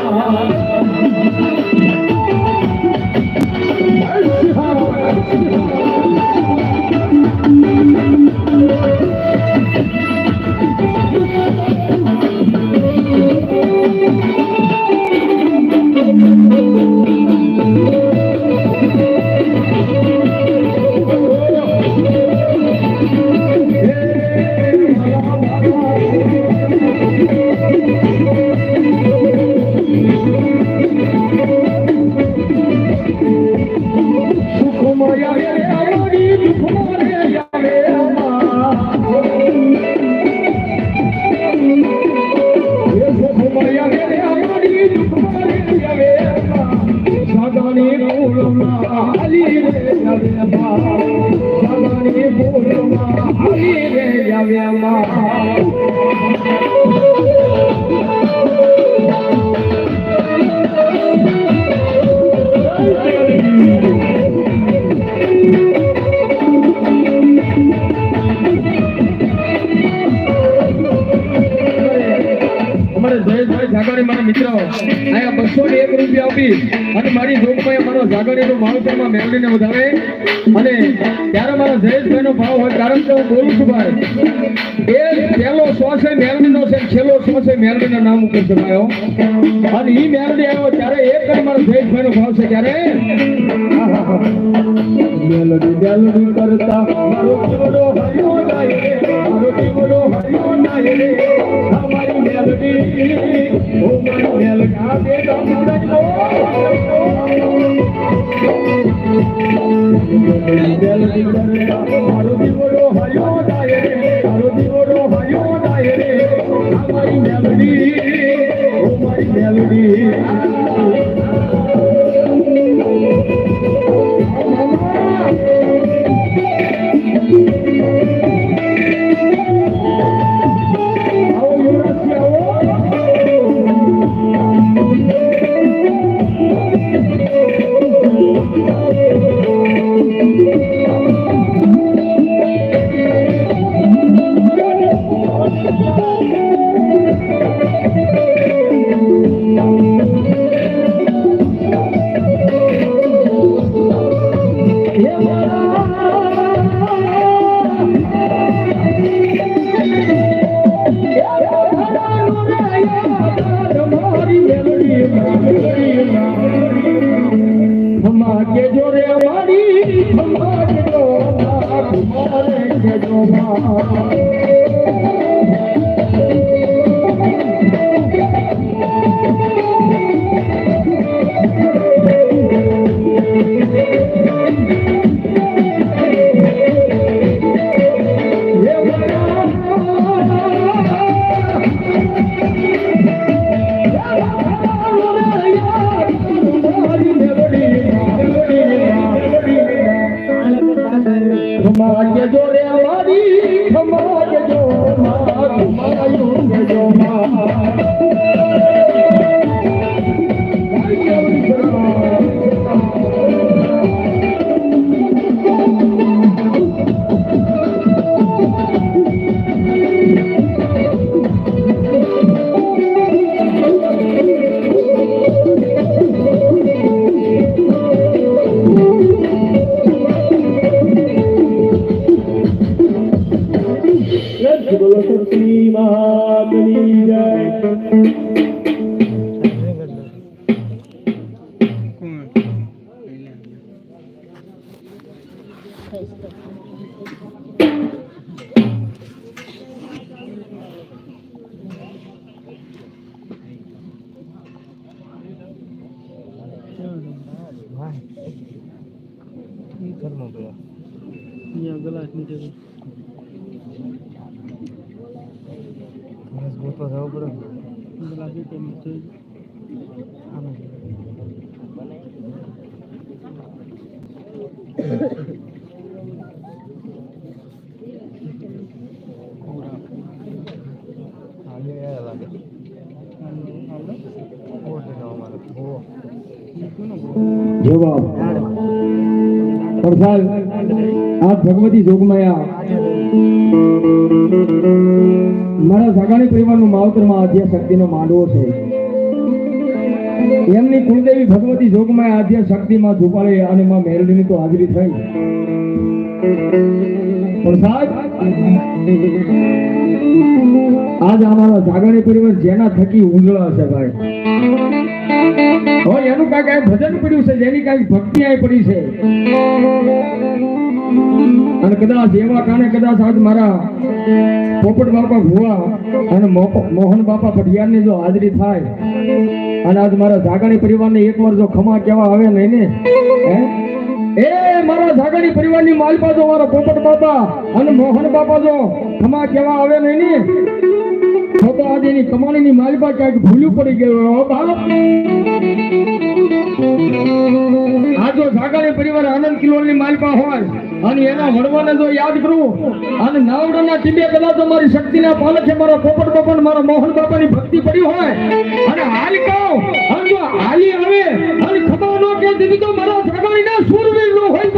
Oh, my God. અમારે જયેશભાઈ મારા મિત્ર. અહીંયા બસો ને એક રૂપિયા આપી અને મારી જોગમાં મારો જાગણીનો માવતરમાં મેળવીને વધાવે અને ત્યારે મારા જયેશભાઈ નો ભાવ હોય, કારણ કે હું બોલું છું ભાઈ છે છેલ્લો સો છે મેળવીના નામ ઉપર છે અને એ મેળવી આવ્યો ત્યારે એક જ મારો જયેશભાઈ નો ભાવ છે ત્યારે. કરતા અમારી મેલડી ગોતવા જવું પડે લાગે ઓટે નો મારે ઓ જવાબ પ્રસાદ આ ભગવતી જોગમાયા. મારા સગાણી પરિવારનો માવતરમાં આદ્ય શક્તિનો માંડવો છે. એમની કુળદેવી ભગવતી જોગમાં આદ્ય શક્તિમાં ઝુપાળી અને માં મેરડીની તો હાજરી થઈ. આજ અમારા જાગરણી પરિવાર જેના થકી ઉજળા છે ભાઈ. હવે એનું કાંઈક ભજન પડ્યું છે, જેની કાંઈક ભક્તિ આય પડી છે. અને કદાચ એવા કારણે કદાચ આજ મારા પોપટ બાપા ભુવા અને મોહન બાપા પટિયારની જો હાજરી થાય અને આજ મારા જાગણી પરિવારને એકવાર જો ખમા કહેવા આવે નહીં ને હે? એ મારા જાગણી પરિવારની માલપા જો, મારા પોપટ બાપા અને મોહન બાપા જો ખમા કહેવા આવે નહીં ને તો તો આજે એની કમાણીની માલપા ક્યાંક ભૂલ્યું પડી ગયું બાપ! આ જો જાગણી પરિવાર આનંદ કિલોની માલપા હોય અને એના વડવાને જો યાદ કરું, અને નાવડાના ટીબે કદાચ મારી શક્તિના પાલખે મારા પોપટ બાપા મારો મોહન બાપાની ભક્તિ પડી હોય. અને હાલ કહું, અને જો હાલી આવે, અને ખબર ન કે દીધી તો મારા જાગણીના સુરવીર નો હોય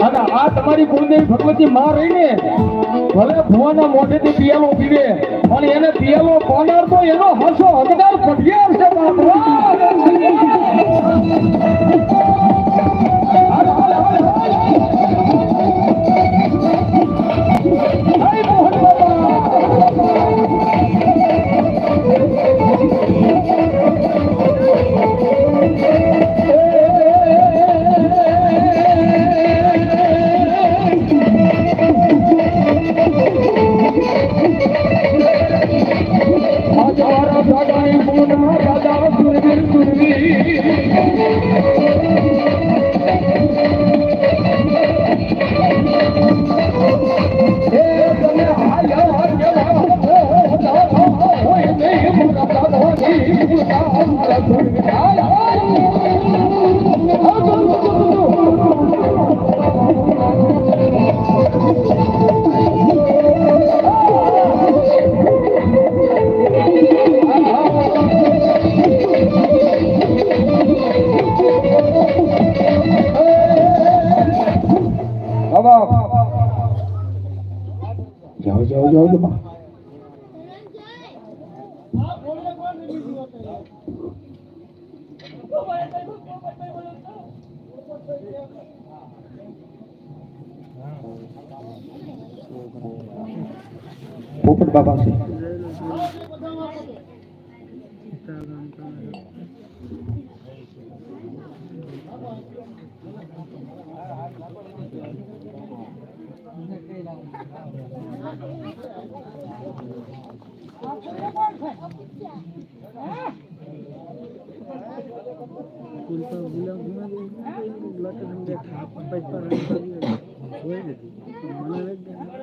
અને આ તમારી કુળદેવી ભગવતી માં રહીને ભલે ભુવાના મોઢેથી પિયાલો પીવે પણ એને પિયાલો પાનાર તો એનો હસો હકદાર પટિયાર છે બાપ ఆంధ్రప్రదేశ్ પોપટ બાબા